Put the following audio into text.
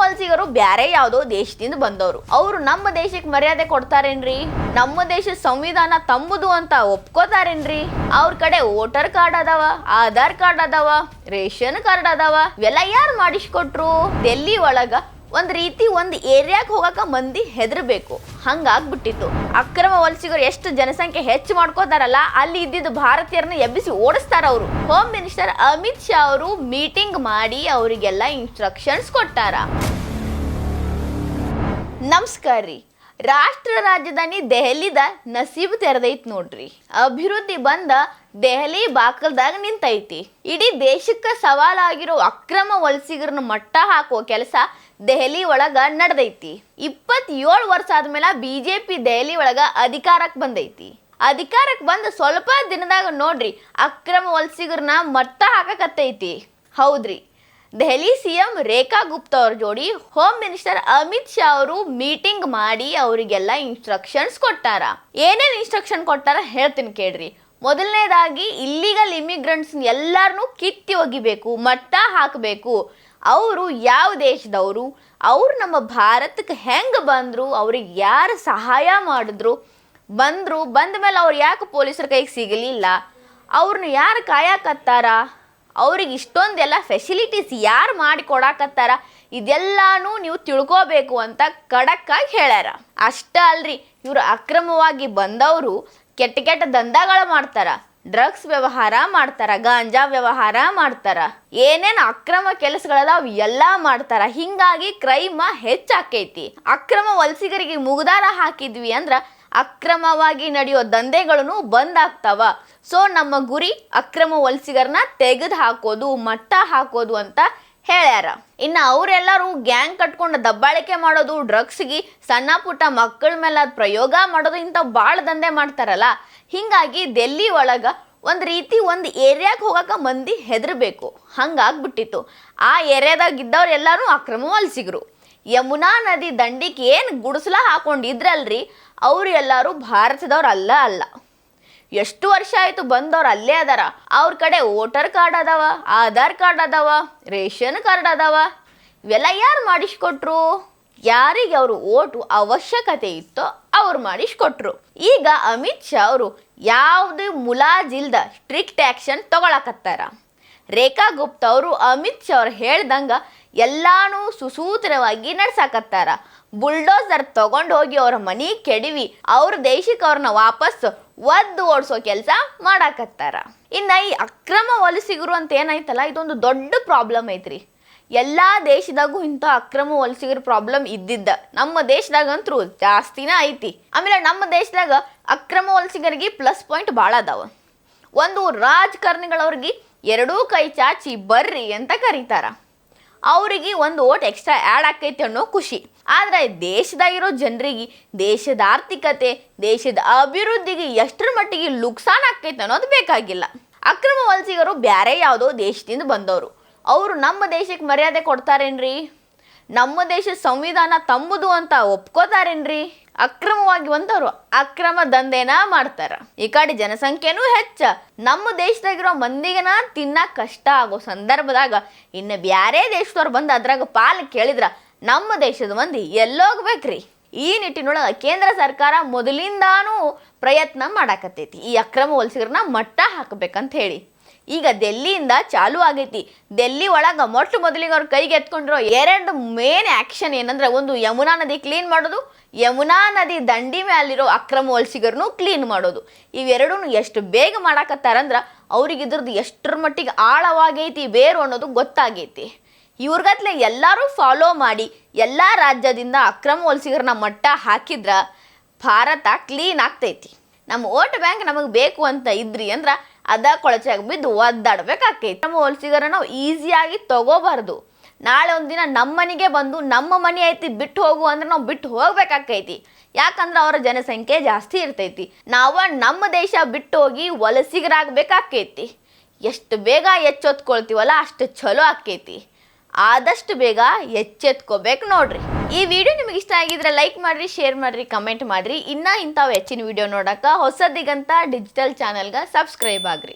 ವಲಸಿಗರು ಬ್ಯಾರೆ ಯಾವ್ದೋ ದೇಶದಿಂದ ಬಂದವರು. ಅವರು ನಮ್ಮ ದೇಶಕ್ಕೆ ಮರ್ಯಾದೆ ಕೊಡ್ತಾರೇನ್ರಿ? ನಮ್ಮ ದೇಶದ ಸಂವಿಧಾನ ತಮ್ಮದು ಅಂತ ಒಪ್ಕೋತಾರೇನ್ರಿ? ಅವ್ರ ಕಡೆ ವೋಟರ್ ಕಾರ್ಡ್ ಅದಾವ, ಆಧಾರ್ ಕಾರ್ಡ್ ಅದಾವ, ರೇಷನ್ ಕಾರ್ಡ್ ಅದಾವ, ಇವೆಲ್ಲ ಯಾರು ಮಾಡಿಸ್ಕೊಟ್ರು? ಡೆಲ್ಲಿ ಒಳಗ ಒಂದ್ ರೀತಿ ಒಂದು ಏರಿಯಾಗೆ ಹೋಗಕ್ಕೆ ಮಂದಿ ಹೆದರಬೇಕು. ಹಂಗಾಗ್ಬಿಟ್ಟಿತ್ತು. ಅಕ್ರಮ ವಲಸಿಗರು ಎಷ್ಟು ಜನಸಂಖ್ಯೆ ಹೆಚ್ಚು ಮಾಡ್ಕೋತಾರಲ್ಲ, ಅಲ್ಲಿ ಇದ್ದಿದ್ದು ಭಾರತೀಯರನ್ನ ಎಬ್ಬಿಸಿ ಓಡಿಸ್ತಾರ ಅವರು. ಹೋಮ್ ಮಿನಿಸ್ಟರ್ ಅಮಿತ್ ಶಾ ಅವರು ಮೀಟಿಂಗ್ ಮಾಡಿ ಅವರಿಗೆಲ್ಲ ಇನ್ಸ್ಟ್ರಕ್ಷನ್ಸ್ ಕೊಟ್ಟಾರ. ನಮಸ್ಕಾರ ರೀ ರಾಷ್ಟ್ರ ರಾಜಧಾನಿ ದೆಹಲಿದ ನಸೀಬ್ ತೆರೆದೈತಿ ನೋಡ್ರಿ. ಅಭಿವೃದ್ಧಿ ಬಂದ ದೆಹಲಿ ಬಾಕಲ್ದಾಗ ನಿಂತೈತಿ. ಇಡೀ ದೇಶಕ್ಕೆ ಸವಾಲಾಗಿರೋ ಅಕ್ರಮ ವಲಸಿಗರನ್ನ ಮಟ್ಟ ಹಾಕೋ ಕೆಲಸ ದೆಹಲಿ ಒಳಗ ನಡೆದೈತಿ. ಇಪ್ಪತ್ತೇಳು ವರ್ಷ ಆದ್ಮೇಲೆ ಬಿಜೆಪಿ ದೆಹಲಿ ಒಳಗ ಅಧಿಕಾರಕ್ಕೆ ಬಂದೈತಿ. ಅಧಿಕಾರಕ್ಕೆ ಬಂದ ಸ್ವಲ್ಪ ದಿನದಾಗ ನೋಡ್ರಿ ಅಕ್ರಮ ವಲಸಿಗರನ್ನ ಮಟ್ಟ ಹಾಕಕತ್ತೈತಿ. ಹೌದ್ರಿ. ದೆಹಲಿ ಸಿಎಂ ರೇಖಾ ಗುಪ್ತಾ ಅವ್ರ ಜೋಡಿ ಹೋಮ್ ಮಿನಿಸ್ಟರ್ ಅಮಿತ್ ಶಾ ಅವರು ಮೀಟಿಂಗ್ ಮಾಡಿ ಅವರಿಗೆಲ್ಲ ಇನ್ಸ್ಟ್ರಕ್ಷನ್ಸ್ ಕೊಟ್ಟಾರ. ಏನೇನ್ ಇನ್ಸ್ಟ್ರಕ್ಷನ್ ಕೊಟ್ಟಾರ ಹೇಳ್ತೀನಿ ಕೇಳ್ರಿ. ಮೊದಲನೇದಾಗಿ ಇಲ್ಲಿಗಲ್ ಇಮಿಗ್ರೆಂಟ್ಸ್ ಎಲ್ಲಾರನ್ನೂ ಕಿತ್ತಿ ಒಗಿಬೇಕು, ಮಟ್ಟ ಹಾಕಬೇಕು. ಅವರು ಯಾವ ದೇಶದವರು? ಅವ್ರು ನಮ್ಮ ಭಾರತಕ್ಕೆ ಹೆಂಗೆ ಬಂದರು? ಅವ್ರಿಗೆ ಯಾರು ಸಹಾಯ ಮಾಡಿದ್ರು? ಬಂದರು ಬಂದ ಮೇಲೆ ಅವ್ರು ಯಾಕೆ ಪೊಲೀಸರ ಕೈಗೆ ಸಿಗಲಿಲ್ಲ? ಅವ್ರನ್ನ ಯಾರು ಕಾಯಕತ್ತಾರ? ಅವ್ರಿಗೆ ಇಷ್ಟೊಂದೆಲ್ಲ ಫೆಸಿಲಿಟೀಸ್ ಯಾರು ಮಾಡಿ ಕೊಡಾಕತ್ತಾರ? ಇದೆಲ್ಲಾನು ನೀವು ತಿಳ್ಕೋಬೇಕು ಅಂತ ಖಡಕ್ಕಾಗಿ ಹೇಳ್ಯಾರ. ಅಷ್ಟ ಅಲ್ರಿ, ಇವರು ಅಕ್ರಮವಾಗಿ ಬಂದವರು ಕೆಟ್ಟ ಕೆಟ್ಟ ದಂಧಗಳು ಮಾಡ್ತಾರ. ಡ್ರಗ್ಸ್ ವ್ಯವಹಾರ ಮಾಡ್ತಾರ, ಗಾಂಜಾ ವ್ಯವಹಾರ ಮಾಡ್ತಾರ. ಏನೇನು ಅಕ್ರಮ ಕೆಲಸಗಳದಾವ ಎಲ್ಲಾ ಮಾಡ್ತಾರ. ಹಿಂಗಾಗಿ ಕ್ರೈಮ ಹೆಚ್ಚಾಕೈತಿ. ಅಕ್ರಮ ವಲಸಿಗರಿಗೆ ಮುಗ್ದಾರ ಹಾಕಿದ್ವಿ ಅಂದ್ರ ಅಕ್ರಮವಾಗಿ ನಡೆಯೋ ದಂಧೆಗಳನ್ನು ಬಂದ್ ಆಗ್ತಾವ ಸೊ ನಮ್ಮ ಗುರಿ ಅಕ್ರಮ ವಲಸಿಗರನ್ನ ತೆಗೆದು ಹಾಕೋದು, ಮಟ್ಟ ಹಾಕೋದು ಅಂತ ಹೇಳ್ಯಾರ. ಇನ್ನು ಅವರೆಲ್ಲರೂ ಗ್ಯಾಂಗ್ ಕಟ್ಕೊಂಡು ದಬ್ಬಾಳಿಕೆ ಮಾಡೋದು, ಡ್ರಗ್ಸ್ಗೆ ಸಣ್ಣ ಪುಟ್ಟ ಮಕ್ಕಳ ಮೇಲೆ ಅದು ಪ್ರಯೋಗ ಮಾಡೋದು ಇಂಥ ಭಾಳ ದಂಧೆ ಮಾಡ್ತಾರಲ್ಲ. ಹಿಂಗಾಗಿ ಡೆಲ್ಲಿ ಒಳಗೆ ಒಂದು ರೀತಿ ಒಂದು ಏರಿಯಾಗೆ ಹೋಗಕ ಮಂದಿ ಹೆದರ್ಬೇಕು. ಹಂಗಾಗ್ಬಿಟ್ಟಿತ್ತು. ಆ ಏರಿಯಾದಾಗ ಇದ್ದವ್ರು ಎಲ್ಲರೂ ಅಕ್ರಮ ವಲಸಿಗರು. ಯಮುನಾ ನದಿ ದಂಡಿಗೆ ಏನು ಗುಡಿಸಲ ಹಾಕೊಂಡಿದ್ರಲ್ರಿ? ಅವ್ರು ಎಲ್ಲರೂ ಭಾರತದವ್ರು ಅಲ್ಲ ಅಲ್ಲ. ಎಷ್ಟು ವರ್ಷ ಆಯ್ತು ಬಂದವ್ರು ಅಲ್ಲೇ ಅದಾರ. ಅವ್ರ ಕಡೆ ವೋಟರ್ ಕಾರ್ಡ್ ಅದಾವ, ಆಧಾರ್ ಕಾರ್ಡ್ ಅದಾವ, ರೇಷನ್ ಕಾರ್ಡ್ ಅದಾವ. ಇವೆಲ್ಲ ಯಾರು ಮಾಡಿಸ್ಕೊಟ್ರು? ಯಾರಿಗೆ ಅವರು ಓಟು ಅವಶ್ಯಕತೆ ಇತ್ತೋ ಅವ್ರು ಮಾಡಿಸ್ಕೊಟ್ರು. ಈಗ ಅಮಿತ್ ಶಾ ಅವರು ಯಾವುದೇ ಮುಲಾಜಿಲ್ದ ಸ್ಟ್ರಿಕ್ಟ್ ಆ್ಯಕ್ಷನ್ ತಗೊಳಕತ್ತಾರ. ರೇಖಾ ಗುಪ್ತಾ ಅವರು ಅಮಿತ್ ಶಾ ಅವ್ರು ಹೇಳ್ದಂಗ ಎಲ್ಲಾನು ಸುಸೂತ್ರವಾಗಿ ನಡ್ಸಾಕತ್ತಾರ. ಬುಲ್ಡೋಸರ್ ತಗೊಂಡು ಹೋಗಿ ಅವ್ರ ಮನಿ ಕೆಡವಿ, ಅವ್ರ ದೇಶಕ್ಕೆ ಅವ್ರನ್ನ ವಾಪಸ್ ಒದ್ದು ಓಡಿಸೋ ಕೆಲಸ ಮಾಡಾಕತ್ತಾರ. ಇನ್ನ ಈ ಅಕ್ರಮ ವಲಸಿಗರು ಅಂತ ಏನಾಯ್ತಲ್ಲ, ಇದೊಂದು ದೊಡ್ಡ ಪ್ರಾಬ್ಲಮ್ ಐತ್ರಿ. ಎಲ್ಲ ದೇಶದಾಗೂ ಇಂಥ ಅಕ್ರಮ ವಲಸಿಗರ ಪ್ರಾಬ್ಲಮ್ ಇದ್ದಿದ್ದ. ನಮ್ಮ ದೇಶದಾಗಂತೂ ಜಾಸ್ತಿನೇ ಐತಿ. ಆಮೇಲೆ ನಮ್ಮ ದೇಶದಾಗ ಅಕ್ರಮ ವಲಸಿಗರಿಗೆ ಪ್ಲಸ್ ಪಾಯಿಂಟ್ ಭಾಳ ಅದಾವ. ಒಂದು ರಾಜಕಾರಣಿಗಳವ್ರಿಗೆ ಎರಡೂ ಕೈ ಚಾಚಿ ಬರ್ರಿ ಅಂತ ಕರೀತಾರ. ಅವರಿಗೆ ಒಂದು ಓಟ್ ಎಕ್ಸ್ಟ್ರಾ ಆ್ಯಡ್ ಆಕೈತೆ ಅನ್ನೋ ಖುಷಿ. ಆದರೆ ದೇಶದಾಗಿರೋ ಜನರಿಗೆ, ದೇಶದ ಆರ್ಥಿಕತೆ, ದೇಶದ ಅಭಿವೃದ್ಧಿಗೆ ಎಷ್ಟರ ಮಟ್ಟಿಗೆ ನುಕ್ಸಾನ್ ಆಕೈತೆ ಅನ್ನೋದು ಬೇಕಾಗಿಲ್ಲ. ಅಕ್ರಮ ವಲಸಿಗರು ಬೇರೆ ಯಾವುದೋ ದೇಶದಿಂದ ಬಂದವರು. ಅವರು ನಮ್ಮ ದೇಶಕ್ಕೆ ಮರ್ಯಾದೆ ಕೊಡ್ತಾರೇನ್ರಿ? ನಮ್ಮ ದೇಶದ ಸಂವಿಧಾನ ತಮ್ಮದು ಅಂತ ಒಪ್ಕೋತಾರೇನ್ರಿ? ಅಕ್ರಮವಾಗಿ ಬಂದವರು ಅಕ್ರಮ ದಂಧೆನ ಮಾಡ್ತಾರ. ಈ ಕಡೆ ಜನಸಂಖ್ಯೆನೂ ಹೆಚ್ಚ. ನಮ್ಮ ದೇಶದಾಗಿರೋ ಮಂದಿಗೆನ ತಿನ್ನಕ್ ಕಷ್ಟ ಆಗೋ ಸಂದರ್ಭದಾಗ ಇನ್ನು ಬ್ಯಾರೆ ದೇಶದವ್ರು ಬಂದು ಅದ್ರಾಗ ಪಾಲು ಕೇಳಿದ್ರ ನಮ್ಮ ದೇಶದ ಮಂದಿ ಎಲ್ಲೋಗ್ಬೇಕ್ರಿ. ಈ ನಿಟ್ಟಿನೊಳಗೆ ಕೇಂದ್ರ ಸರ್ಕಾರ ಮೊದಲಿಂದಾನೂ ಪ್ರಯತ್ನ ಮಾಡಾಕತ್ತೈತಿ. ಈ ಅಕ್ರಮ ವಲಸಿಗರನ್ನ ಮಟ್ಟ ಹಾಕಬೇಕಂತ ಹೇಳಿ. ಈಗ ದೆಲ್ಲಿಯಿಂದ ಚಾಲು ಆಗೈತಿ. ದೆಲ್ಲಿ ಒಳಗ ಮೊಟ್ಟ ಮೊದಲಿಗೆ ಅವ್ರ ಕೈಗೆ ಎತ್ಕೊಂಡಿರೋ ಎರಡು ಮೇನ್ ಆಕ್ಷನ್ ಏನಂದ್ರೆ ಒಂದು ಯಮುನಾ ನದಿ ಕ್ಲೀನ್ ಮಾಡೋದು, ಯಮುನಾ ನದಿ ದಂಡಿ ಮೇಲಿರೋ ಅಕ್ರಮ ವಲಸಿಗರನ್ನು ಕ್ಲೀನ್ ಮಾಡೋದು. ಇವೆರಡೂ ಎಷ್ಟು ಬೇಗ ಮಾಡಾಕತ್ತಾರಂದ್ರ ಅವ್ರಿಗೆ ಇದ್ರದ್ದು ಎಷ್ಟರ ಮಟ್ಟಿಗೆ ಆಳವಾಗೈತಿ, ಬೇರು ಅನ್ನೋದು ಗೊತ್ತಾಗೈತಿ. ಇವ್ರಿಗತ್ಲೆ ಎಲ್ಲರೂ ಫಾಲೋ ಮಾಡಿ, ಎಲ್ಲ ರಾಜ್ಯದಿಂದ ಅಕ್ರಮ ವಲಸಿಗರನ್ನ ಮಟ್ಟ ಹಾಕಿದ್ರ ಭಾರತ ಕ್ಲೀನ್ ಆಗ್ತೈತಿ. ನಮ್ಮ ಓಟ್ ಬ್ಯಾಂಕ್ ನಮಗೆ ಬೇಕು ಅಂತ ಇದ್ರಿ ಅಂದ್ರ ಅದ ಕೊಳಚಾಗ ಬಿದ್ದು ಒದ್ದಾಡ್ಬೇಕಾಕೈತಿ. ನಮ್ಮ ವಲಸಿಗರ ನಾವು ಈಸಿಯಾಗಿ ತಗೋಬಾರ್ದು. ನಾಳೆ ಒಂದಿನ ನಮ್ಮ ಮನೆಗೆ ಬಂದು ನಮ್ಮ ಮನೆ ಐತಿ ಬಿಟ್ಟು ಹೋಗು ಅಂದ್ರೆ ನಾವು ಬಿಟ್ಟು ಹೋಗ್ಬೇಕಾಕೈತಿ. ಯಾಕಂದ್ರೆ ಅವರ ಜನಸಂಖ್ಯೆ ಜಾಸ್ತಿ ಇರ್ತೈತಿ. ನಾವು ನಮ್ಮ ದೇಶ ಬಿಟ್ಟು ಹೋಗಿ ವಲಸಿಗರಾಗಬೇಕಾಕೈತಿ ಎಷ್ಟು ಬೇಗ ಎಚ್ಚೊತ್ಕೊಳ್ತೀವಲ್ಲ ಅಷ್ಟು ಚಲೋ ಆಕೈತಿ. ಆದಷ್ಟು ಬೇಗ ಎಚ್ಚೆತ್ಕೋಬೇಕು ನೋಡ್ರಿ. ಈ ವಿಡಿಯೋ ನಿಮಗೆ ಇಷ್ಟ ಆಗಿದ್ರೆ ಲೈಕ್ ಮಾಡ್ರಿ ಶೇರ್ ಮಾಡ್ರಿ ಕಮೆಂಟ್ ಮಾಡ್ರಿ. ಇನ್ನ ಇಂಥವು ಹೆಚ್ಚಿನ ವಿಡಿಯೋ ನೋಡಕ ಹೊಸದಿಗಂತ ಡಿಜಿಟಲ್ ಚಾನಲ್ಗೆ ಸಬ್ಸ್ಕ್ರೈಬ್ ಆಗ್ರಿ.